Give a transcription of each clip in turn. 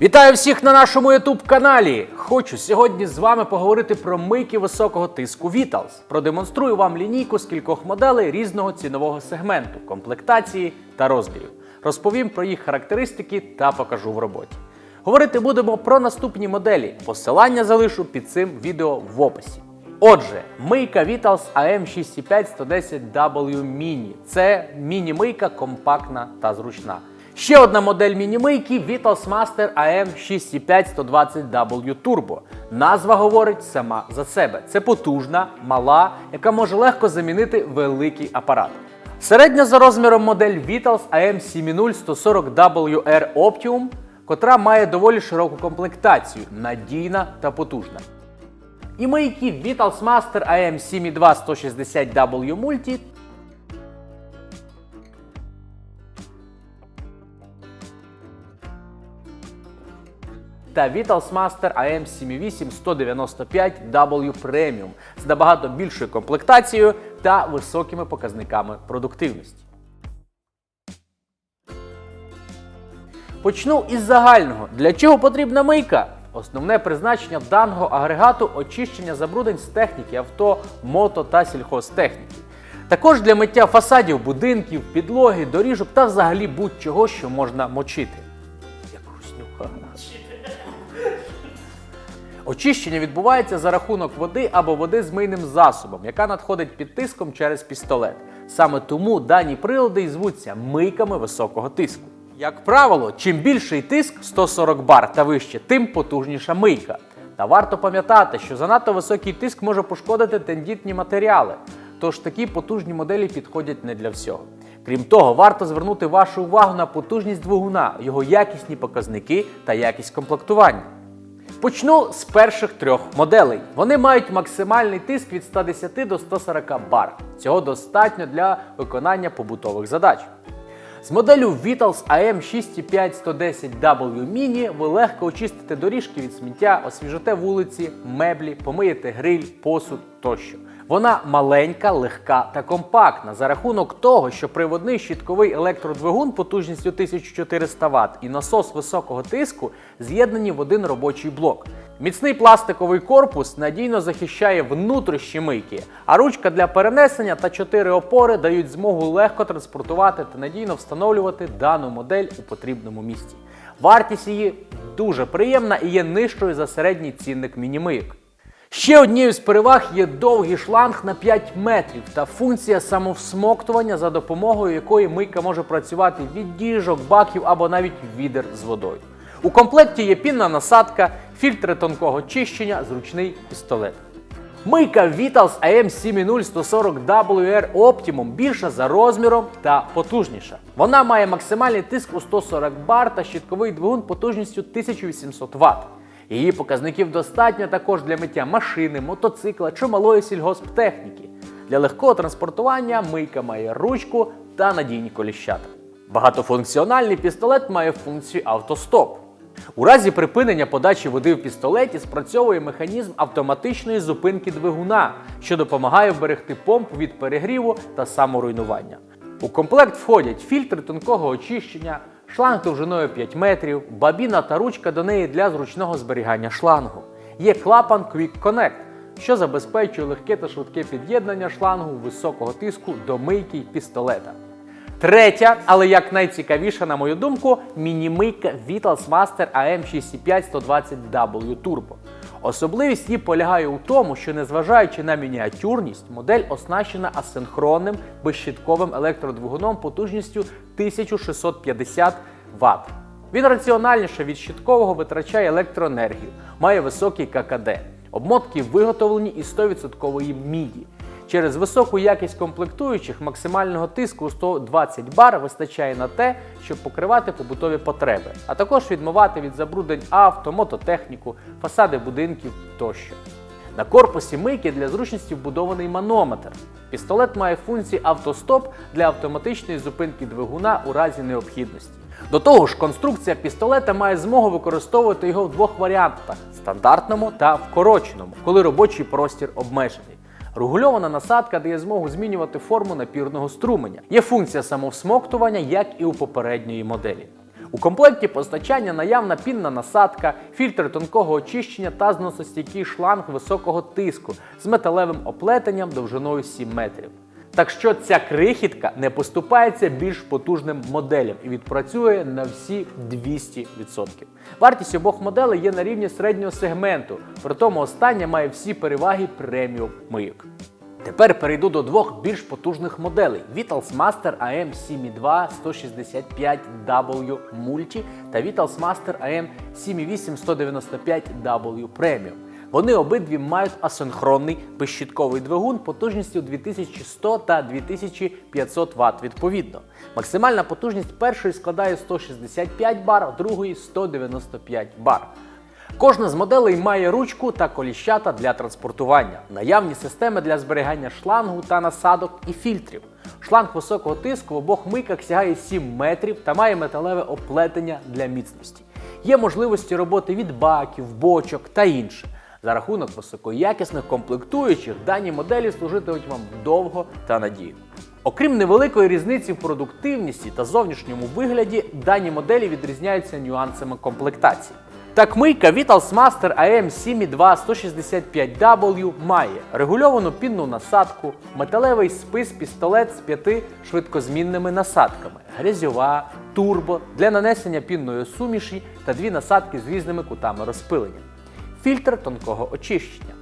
Вітаю всіх на нашому youtube каналі. Хочу сьогодні з вами поговорити про мийки високого тиску Vitals. Продемонструю вам лінійку з кількох моделей різного цінового сегменту, комплектації та розмірів. Розповім про їх характеристики та покажу в роботі. Говорити будемо про наступні моделі. Посилання залишу під цим відео в описі. Отже, мийка Vitals AM65 110W Mini. Це міні-мийка компактна та зручна. Ще одна модель міні-мийки Vitals Master AM65 120W Turbo. Назва говорить сама за себе. Це потужна, мала, яка може легко замінити великий апарат. Середня за розміром модель Vitals AM70 140WR Optimum, котра має доволі широку комплектацію, надійна та потужна. І мийки Vitals Master AM7.2 160W Multi та Vitals Master AM78 195W Premium з набагато більшою комплектацією та високими показниками продуктивності. Почну із загального. Для чого потрібна мийка? Основне призначення даного агрегату очищення забруднень з техніки авто, мото та сільхозтехніки. Також для миття фасадів будинків, підлоги, доріжок та взагалі будь-чого, що можна мочити. Очищення відбувається за рахунок води або води з мийним засобом, яка надходить під тиском через пістолет. Саме тому дані прилади і звуться мийками високого тиску. Як правило, чим більший тиск 140 бар та вище, тим потужніша мийка. Та варто пам'ятати, що занадто високий тиск може пошкодити тендітні матеріали, тож такі потужні моделі підходять не для всього. Крім того, варто звернути вашу увагу на потужність двигуна, його якісні показники та якість комплектування. Почну з перших трьох моделей. Вони мають максимальний тиск від 110 до 140 бар. Цього достатньо для виконання побутових задач. З моделлю Vitals AM65 110W Mini ви легко очистите доріжки від сміття, освіжите вулиці, меблі, помиєте гриль, посуд тощо. Вона маленька, легка та компактна за рахунок того, що приводний щітковий електродвигун потужністю 1400 Вт і насос високого тиску з'єднані в один робочий блок. Міцний пластиковий корпус надійно захищає внутрішні мийки, а ручка для перенесення та чотири опори дають змогу легко транспортувати та надійно встановлювати дану модель у потрібному місці. Вартість її дуже приємна і є нижчою за середній цінник мінімийок. Ще однією з переваг є довгий шланг на 5 метрів та функція самовсмоктування, за допомогою якої мийка може працювати від діжок, баків або навіть відер з водою. У комплекті є пінна насадка, фільтри тонкого чищення, зручний пістолет. Мийка Vitals AM70 140WR Optimum більша за розміром та потужніша. Вона має максимальний тиск у 140 бар та щитковий двигун потужністю 1800 Вт. Її показників достатньо також для миття машини, мотоцикла чи малої сільгосптехніки. Для легкого транспортування мийка має ручку та надійні коліщата. Багатофункціональний пістолет має функцію автостоп. У разі припинення подачі води в пістолеті спрацьовує механізм автоматичної зупинки двигуна, що допомагає вберегти помпу від перегріву та саморуйнування. У комплект входять фільтри тонкого очищення, шланг довжиною 5 метрів, бабіна та ручка до неї для зручного зберігання шлангу. Є клапан Quick Connect, що забезпечує легке та швидке під'єднання шлангу високого тиску до мийки й пістолета. Третя, але як найцікавіша, на мою думку, міні-мийка Vitals Master AM65 120W Turbo. Особливість її полягає у тому, що незважаючи на мініатюрність, модель оснащена асинхронним безщитковим електродвигуном потужністю 1650 Вт. Він раціональніше від щиткового витрачає електроенергію, має високий ККД. Обмотки виготовлені із 100% міді. Через високу якість комплектуючих максимального тиску у 120 бар вистачає на те, щоб покривати побутові потреби, а також відмивати від забруднень авто, мототехніку, фасади будинків тощо. На корпусі мийки для зручності вбудований манометр. Пістолет має функції автостоп для автоматичної зупинки двигуна у разі необхідності. До того ж, конструкція пістолета має змогу використовувати його в двох варіантах стандартному та вкороченому, коли робочий простір обмежений. Регульована насадка дає змогу змінювати форму напірного струменя. Є функція самовсмоктування, як і у попередньої моделі. У комплекті постачання наявна пінна насадка, фільтр тонкого очищення та зносостійкий шланг високого тиску з металевим оплетенням довжиною 7 метрів. Так що ця крихітка не поступається більш потужним моделям і відпрацює на всі 200%. Вартість обох моделей є на рівні середнього сегменту, при тому остання має всі переваги преміум мийок. Тепер перейду до двох більш потужних моделей: Vitals Master AM 7.2 165W Multi та Vitals Master AM 7.8 195W Premium. Вони обидві мають асинхронний безщітковий двигун потужністю 2100 та 2500 Вт відповідно. Максимальна потужність першої складає 165 бар, другої 195 бар. Кожна з моделей має ручку та коліщата для транспортування, наявні системи для зберігання шлангу та насадок і фільтрів. Шланг високого тиску в обох мийках сягає 7 метрів та має металеве оплетення для міцності. Є можливості роботи від баків, бочок та інше. За рахунок високоякісних комплектуючих дані моделі служитимуть вам довго та надійно. Окрім невеликої різниці в продуктивності та зовнішньому вигляді, дані моделі відрізняються нюансами комплектації. Так мийка Vitals Master AM 7.2 165W має регульовану пінну насадку, металевий спис пістолет з п'яти швидкозмінними насадками, грязьова, турбо для нанесення пінної суміші та дві насадки з різними кутами розпилення, фільтр тонкого очищення.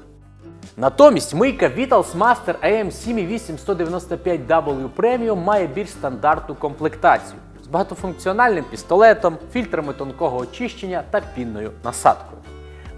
Натомість мийка Vitals Master AM 7.8 195W Premium має більш стандартну комплектацію з багатофункціональним пістолетом, фільтрами тонкого очищення та пінною насадкою.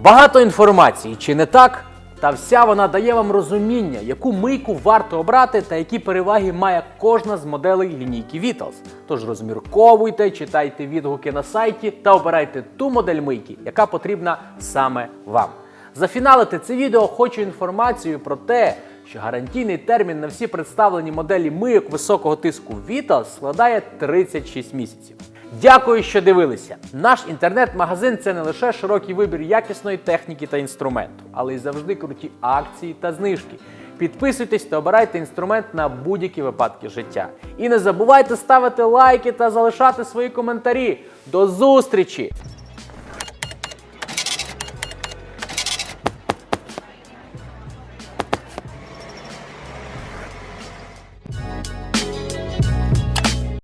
Багато інформації, чи не так? Та вся вона дає вам розуміння, яку мийку варто обрати та які переваги має кожна з моделей лінійки Vitals. Тож розмірковуйте, читайте відгуки на сайті та обирайте ту модель мийки, яка потрібна саме вам. Зафіналити це відео хочу інформацію про те, що гарантійний термін на всі представлені моделі мийок високого тиску Vitals складає 36 місяців. Дякую, що дивилися. Наш інтернет-магазин це не лише широкий вибір якісної техніки та інструменту, але й завжди круті акції та знижки. Підписуйтесь та обирайте інструмент на будь-які випадки життя. І не забувайте ставити лайки та залишати свої коментарі. До зустрічі!